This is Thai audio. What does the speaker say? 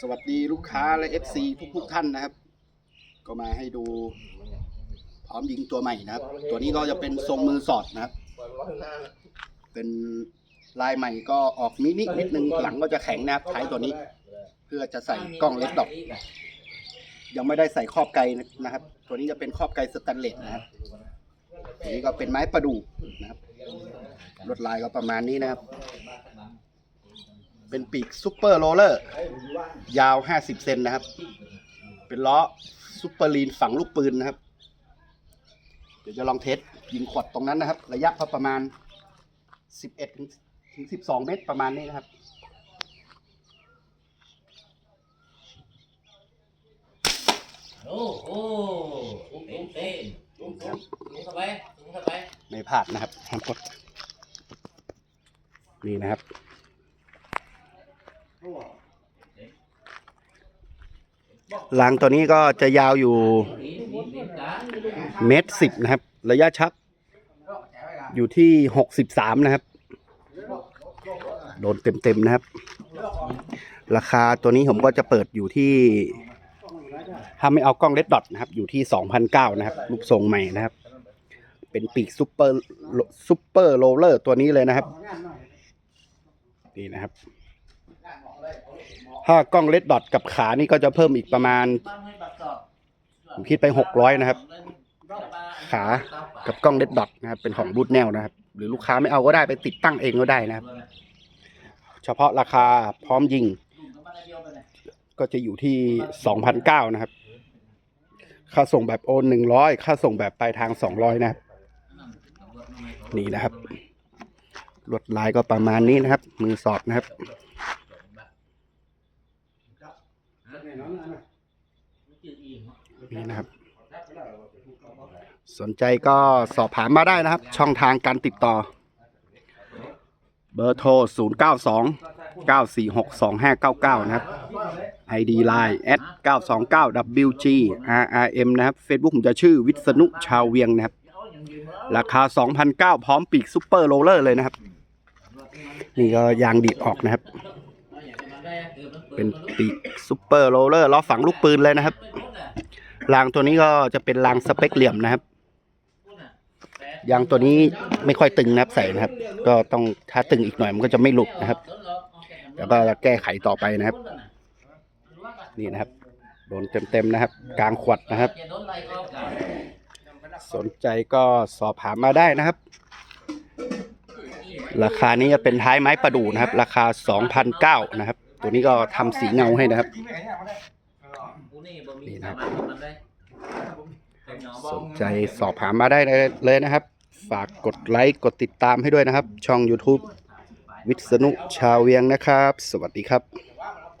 สวัสดีลูกค้าและ FC ทุกทุกท่านนะครับ ก็มาให้ดูพร้อมยิงตัวใหม่นะครับ ตัวนี้ก็จะเป็นทรงมือสอดนะครับ เป็นลายใหม่ก็ออกมินินิดนึงหลังก็จะแข็งนะครับท้ายตัวนี้ เพื่อจะใส่กล้องเล็กดอกยังไม่ได้ใส่ครอบไกลนะครับ ตัวนี้จะเป็นครอบไกลสแตนเลสนะครับตัวนี้ก็เป็นไม้ประดู่นะครับลวดลายก็ประมาณนี้นะครับ เป็นปีกซูเปอร์โรลเลอร์ ยาว 50 เซนนะครับ เป็นล้อซูเปอร์ลีนฝังลูกปืนนะครับ เดี๋ยวจะลองเทสยิงขวดตรงนั้นนะครับ ระยะประมาณ 11ถึงถึง12 เมตรประมาณนี้นะครับโอ้โหเต็มเต็มลุงลุงลุงเข้าไปลุงเข้าไป ไม่พลาดนะครับห้ามกดนี่นะครับ รางตัวนี้ก็จะยาวอยู่เมตรสิบนะครับ ระยะชัก อยู่ที่หกสิบสามนะครับ โดนเต็มๆนะครับ ราคาตัวนี้ผมก็จะเปิดอยู่ที่ ถ้าไม่เอากล้องเลดดอทนะครับ อยู่ที่สองพันเก้านะครับรูปทรงใหม่นะครับ เป็นปีกซูเปอร์ซูเปอร์โรลเลอร์ตัวนี้เลยนะครับ นี่นะครับ ถ้ากล้องเลดดอทกับขานี่ก็จะเพิ่มอีกประมาณ ผมคิดไป600นะครับ ขากับกล้องเลดดอทนะครับเป็นของบูทแนวนะครับ หรือลูกค้าไม่เอาก็ได้ไปติดตั้งเองก็ได้นะครับ เฉพาะราคาพร้อมยิง ก็จะอยู่ที่สองพันเก้านะครับ ค่าส่งแบบโอนหนึ่งร้อยค่าส่งแบบปลายทางสองร้อยนะครับ นี่นะครับลวดลายก็ประมาณนี้นะครับ มือสอดนะครับ นี่นะครับ สนใจก็สอบถามมาได้นะครับ ช่องทางการติดต่อ เบอร์โทร 0 9 2 9 4 6 2 5 9 9 นะครับ ID Line แอด929 WG RRM นะครับ Facebook ผมจะชื่อวิษณุชาวเวียงนะครับ ราคา 2,009 พร้อมปีกซูเปอร์โรลเลอร์เลยนะครับ นี่ก็ยางดีดออกนะครับ เป็นปีกซูเปอร์โรลเลอร์ล้อฝังลูกปืนเลยนะครับรางตัวนี้ก็จะเป็นรางสเปคเหลี่ยมนะครับยางตัวนี้ไม่ค่อยตึงนะครับใส่นะครับ ก็ต้องถ้าตึงอีกหน่อยมันก็จะไม่หลุดนะครับ แล้วก็จะแก้ไขต่อไปนะครับ นี่นะครับ โดนเต็มๆนะครับ กลางขวดนะครับ สนใจก็สอบถามมาได้นะครับ ราคานี้จะเป็นท้ายไม้ประดู่นะครับ ราคา 2,009นะครับ ตัวนี้ก็ทำสีเงาให้นะครับ นี่นะครับ สนใจสอบถามมาได้เลยนะครับ ฝากกดไลค์กดติดตามให้ด้วยนะครับ ช่อง YouTube วิษณุชาวเวียงนะครับ สวัสดีครับ